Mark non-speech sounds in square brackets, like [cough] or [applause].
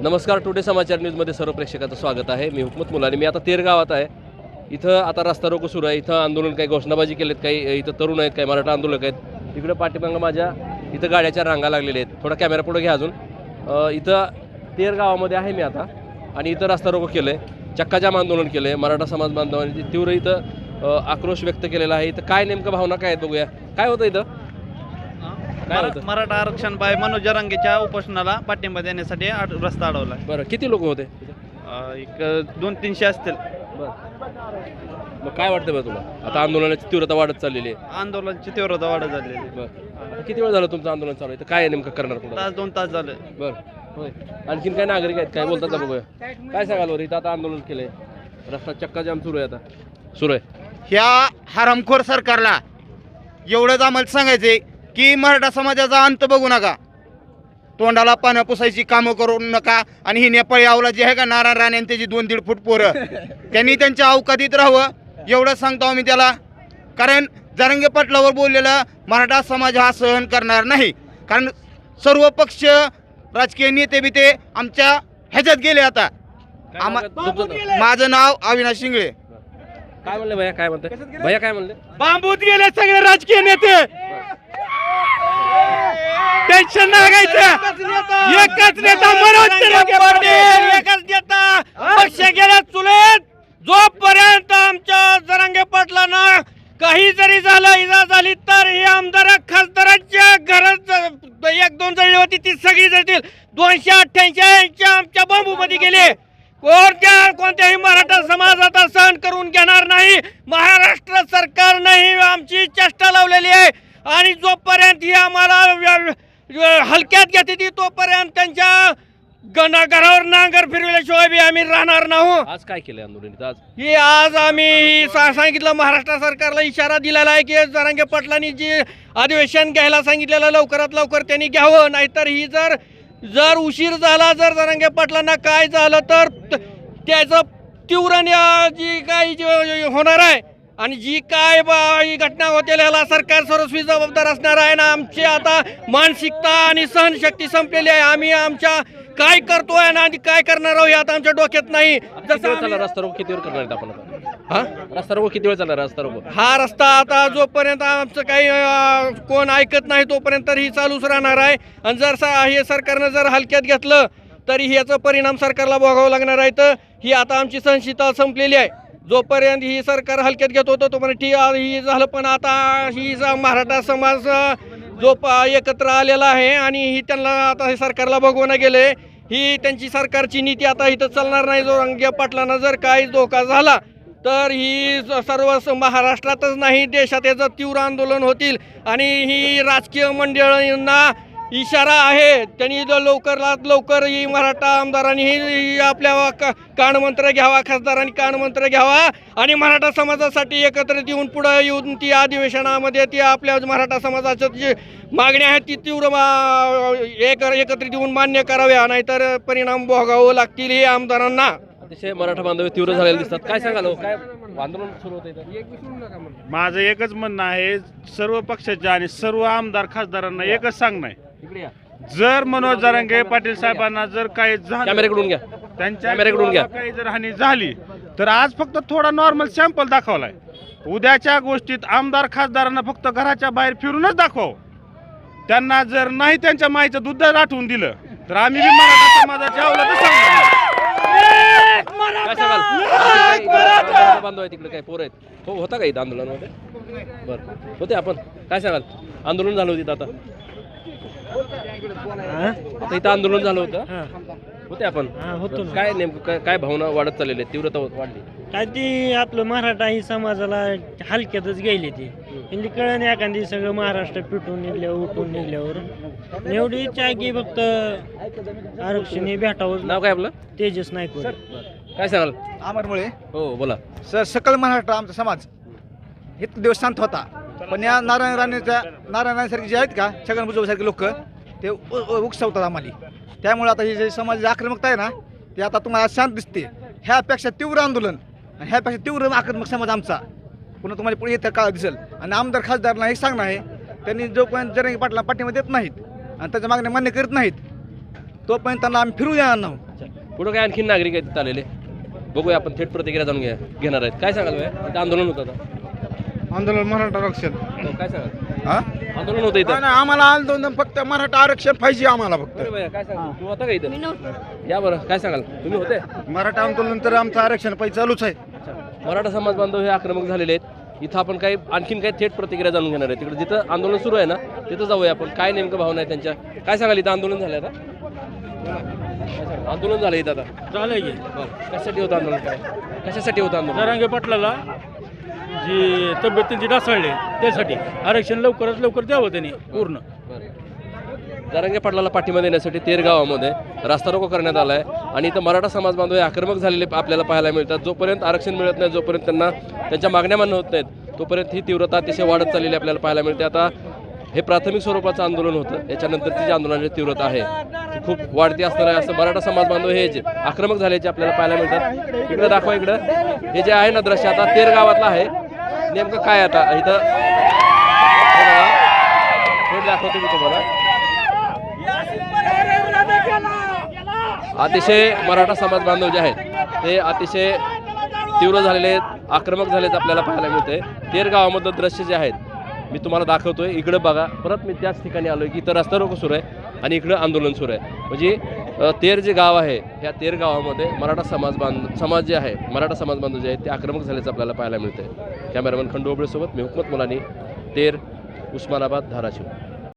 नमस्कार टुडे समाचार न्यूजमध्ये सर्व प्रेक्षकाचं स्वागत आहे. मी हुकमत मुलाने. मी आता तेर गावात आहे. इथं आता रस्ता रोको सुरू आहे. इथं आंदोलन काही घोषणाबाजी केलेत काही इथं तरुण आहेत काही मराठा आंदोलक आहेत. इकडं पाठीमागं माझ्या इथं गाड्याच्या रांगा लागलेल्या आहेत. थोडा कॅमेरा पुढे घ्या अजून. इथं तेर गावामध्ये आहे मी आता. आणि इथं रस्ता रोको केलं आहे चक्काजाम आंदोलन केलं आहे मराठा समाज बांधवांनी तीव्र इथं आक्रोश व्यक्त केलेला आहे. इथं काय नेमकं भावना काय आहेत बघूया. काय होतं इथं? काय मरा- होतं? मराठा आरक्षण बाय मनोज जरांगेच्या उपोषणाला पाठिंबा देण्यासाठी आड- रस्ता अडवला बरं किती लोक होते? एक दोन तीनशे असतील. मग काय वाटतं बरं तुला? आता आंदोलनाची तीव्रता वाढत चाललेली आहे. आंदोलनाची तीव्रता वाढत झालेली बरं. आता किती वेळ झाला तुमचं आंदोलन चालू आहे? तर काय नेमकं करणार पुढं? तास दोन तास झाले. बरं. होय. आणखीन काय नागरिक आहेत? काय बोलतात का बघूया? काय सांगाल बरं? इथं आता आंदोलन केलंय. रस्ता चक्का जाम सुरू आहे आता. सुरू आहे. ह्या हरामखोर सरकारला एवढंच आम्हाला सांगायचंय. की मराठा समाजाचा अंत बघू नका. तोंडाला पानं पुसायची कामं करू नका आणि ही नेपाळी आवला जी आहे का नारायण राणे आणि त्याची दोन दीड फूट पोरं [laughs] त्यांनी त्यांच्या अवकातीत राहावं. एवढं सांगतो आम्ही त्याला. कारण जरंगे पाटलावर बोललेलं मराठा समाज हा सहन करणार नाही. कारण सर्व पक्ष राजकीय नेते बिते आमच्या ह्याच्यात गेले आता. माझं नाव अविनाश शिंगळे. काय म्हणले भैया? काय म्हणते? भैया काय म्हणले? बांबूत गेले सगळे राजकीय नेते. टेन्शन नाही घ्यायचं एकच नेता मनोज जरांगे पाटील एकच नेता पक्ष गेल्या चुलेत. जोपर्यंत आमच्या जरांगे पाटलांना काही जरी झालं इजा झाली तर ही आमदार खासदारांच्या घरात एक दोन जणी होती ती सगळी जातील दोनशे अठ्ठ्याऐंशी आमच्या बांबूमध्ये गेले. कोणत्या कोणत्याही मराठा समाज आता सहन करून घेणार नाही. महाराष्ट्र सरकारनंही आमची चेष्टा लावलेली आहे. आणि जोपर्यंत ही आम्हाला हलक्यात घेते ती तोपर्यंत त्यांच्या घरावर नांगर फिरवल्याशिवाय बी आम्ही राहणार नाही. आज काय केलंय आंदोलन आज ही आज आम्ही सा- सांगितलं महाराष्ट्र सरकारला इशारा दिलेला आहे की जरांगे पाटलांनी जी अधिवेशन घ्यायला सांगितलेलं लवकरात लवकर त्यांनी घ्यावं. नाहीतर ही जर जर उशीर झाला जर जरांगे पाटलांना काय झालं तर त- त्याचं तीव्र न्या- जी काय जी होणार आहे आणि जी काय बा ही घटना होते याला सरकार सर्वस्वी जबाबदार असणार आहे ना आमची आता मानसिकता आणि सहनशक्ती संपलेली आहे. आम्ही आमच्या काय करतोय ना आणि काय करणार आहोत आता आमच्या डोक्यात नाही. जसं चालला रस्ता रोको किती वेळ करणार आपण हा? रस्ता रोको किती वेळ चालणार रस्ता रोको? हा रस्ता आता जोपर्यंत आमचं काही कोण ऐकत नाही तोपर्यंत ही चालूच राहणार आहे. आणि जर सा- हे सरकारनं जर हलक्यात घेतलं तरी ह्याचा परिणाम सरकारला भोगावा लागणार आहे. तर ही आता आमची संशिता संपलेली आहे. जोपर्यंत ही सरकार हलक्यात घेत होतं तोपर्यंत ठी ही झालं. पण आता ही मराठा समाज जो प एकत्र आलेला आहे आणि ही त्यांना आता हे सरकारला भगवणं गेले ही त्यांची सरकारची नीती आता इथं चालणार नाही. जो रंगे पाटलांना जर काही धोका झाला तर ही स- सर्व स- महाराष्ट्रातच नाही देशात याचं तीव्र आंदोलन होतील. आणि ही राजकीय मंडळींना इशारा आहे. त्यांनी ज- लवकरात लवकर ही मराठा आमदारांनी ही आपल्या क- कानमंत्र घ्यावा खासदारांनी कानमंत्र घ्यावा आणि मराठा समाजासाठी एकत्रित येऊन पुढं येऊन ती अधिवेशनामध्ये ती आपल्या मराठा समाजाच्या जी मागण्या आहेत ती तीव्र मा- एक एकत्रित येऊन मान्य कराव्या नाहीतर परिणाम भोगावं लागतील हे आमदारांना. अतिशय मराठा बांधव तीव्र झालेले दिसतात. काय सांगाल हो? काय आंदोलन सुरू होतं इथं? माझं एकच म्हणणं आहे सर्व पक्षाच्या आणि सर्व आमदार खासदारांना एकच सांगणं आहे. जर मनोज जरांगे पाटील साहेबांना जर काही झालं कॅमेऱ्याकडून घ्या. त्यांच्या कॅमेऱ्याकडून घ्या. काही जर हानी झाली तर आज फक्त थोडा नॉर्मल सॅम्पल दाखवलाय. उद्याच्या गोष्टीत आमदार खासदारांना फक्त घराच्या बाहेर फिरूनच दाखवावं त्यांना जर नाही त्यांच्या माईचं दूध जर आठवून दिलं तर आम्ही बी मराठा समाजाच्या अवलादच सांगणार काय सांगाल? आणखी काय इथं मराठा! बांधव आहे तिकडे काय पोरं आहेत. हो होता का इथं आंदोलनामध्ये? बरं होते आपण. काय सांगाल? आंदोलन झालं होतं आता. आता इथं आंदोलन झालं होतं. होते आपण. होतो ना. काय नेमकं काय- काय भावना वाढत चाललेली आहे तीव्रता वाढली. काय ती आपलं मराठा ही समाजाला हलक्यातच गेली ती. म्हणजे कळण एखादी सगळं महाराष्ट्र पिटून निघल्यावर उठून निघल्यावर. एवढी इच्छा आहे की फक्त आरक्षण हे भेटावं नाव काय आपलं? तेजस नाही काय सांगाल? अमरमुळे हो बोला. सर सकल महाराष्ट्र आमचा समाज. इतके दिवस शांत होता. पण या नारायण राणेच्या नारायण राणेसारखे जे आहेत का छगन भुजबळसारखे लोक ते उकसवतात आम्हाला. त्यामुळे आता ही जे समाजाची आक्रमकता आहे ना ती आता तुम्हाला शांत दिसते. ह्यापेक्षा तीव्र आंदोलन आणि ह्यापेक्षा तीव्र आक्रमक समाज आमचा. पुन्हा तुम्हाला पुढे येत्या काळ दिसेल. आणि आमदार खासदारला हे सांगणं आहे त्यांनी जोपर्यंत जरंगी पाटला पाठिंबा देत नाहीत आणि त्याच्या मागण्या मान्य करत नाहीत तोपर्यंत त्यांना आम्ही फिरू देणार नाही पुढं काय आणखी नागरिक आहेत आलेले? बघूया आपण थेट प्रतिक्रिया जाणून घ्या घेणार आहेत. काय सांगाल आंदोलन होतं आता. आंदोलन मराठा आरक्षण. हो, काय सांगाल? हा? आंदोलन होतं इथं. नाही आम्हाला आंदोलन फक्त मराठा आरक्षण पाहिजे आम्हाला फक्त. बरं भैया, काय सांगाल? तू होता का इथं? या बरं काय सांगाल? तुम्ही होते? मराठा आंदोलन तर आमचं आरक्षण पाहिजे चालूच आहे. मराठा समाज बांधव हे आक्रमक झालेले आहेत. इथं आपण काही आणखीन काही थेट प्रतिक्रिया जाणून घेणार आहे. तिकडे जिथं आंदोलन सुरू आहे ना तिथं जाऊया आपण. काय नेमकं भावना आहे त्यांच्या? काय सांगाल इथं आंदोलन झालं आता? काय सांगाल? आंदोलन झालं इथं आता. झालं की. बरं. कशासाठी होतं आंदोलन काय? कशासाठी होतं आंदोलन? जरांगे पाटलाला जी तब्येत त्यांची ढासळली त्यासाठी आरक्षण लवकरात लवकर द्यावं त्यांनी पूर्ण. दरंगे पाटलाला पाठिंबा देण्यासाठी तेर गावामध्ये रास्ता रोको करण्यात आला आहे आणि इथं मराठा समाज बांधव हे आक्रमक झालेले आपल्याला पाहायला मिळतात. जोपर्यंत आरक्षण मिळत नाही जोपर्यंत त्यांना त्यांच्या मागण्या मान्य होत नाहीत तोपर्यंत ही तीव्रता अतिशय वाढत चाललेली आपल्याला पाहायला मिळते. आता हे प्राथमिक स्वरूपाचं आंदोलन होतं याच्यानंतरची जी आंदोलनाची तीव्रता आहे. ती खूप वाढती असणार आहे असं मराठा समाज बांधव हे जे आक्रमक झाल्याचे आपल्याला पाहायला मिळतात. इकडे दाखवा इकडं. हे जे आहे ना दृश्य आता तेर गावातलं आहे. नेमकं काय आता? इथं हे दाखवतो मी तुम्हाला. अतिशय मराठा समाज बांधव जे आहेत ते अतिशय तीव्र झालेले आहेत आक्रमक झालेत आपल्याला पाहायला मिळते तेर गावामधलं दृश्य जे आहेत मी तुम्हाला दाखवतोय. इकडं बघा परत मी त्याच ठिकाणी आलोय की इथं रस्ता रोको सुरू आहे आणि इकडं आंदोलन सुरू आहे. म्हणजे तेर जे गाव आहे ह्या तेर गावामध्ये मराठा समाज बांध समाज जे आहे मराठा समाज बांधव जे आहेत ते आक्रमक झाल्याचं आपल्याला पाहायला मिळते कॅमेरामॅन खंडोबळेसोबत मी हुकमत मुलानी तेर उस्मानाबाद धाराशिव.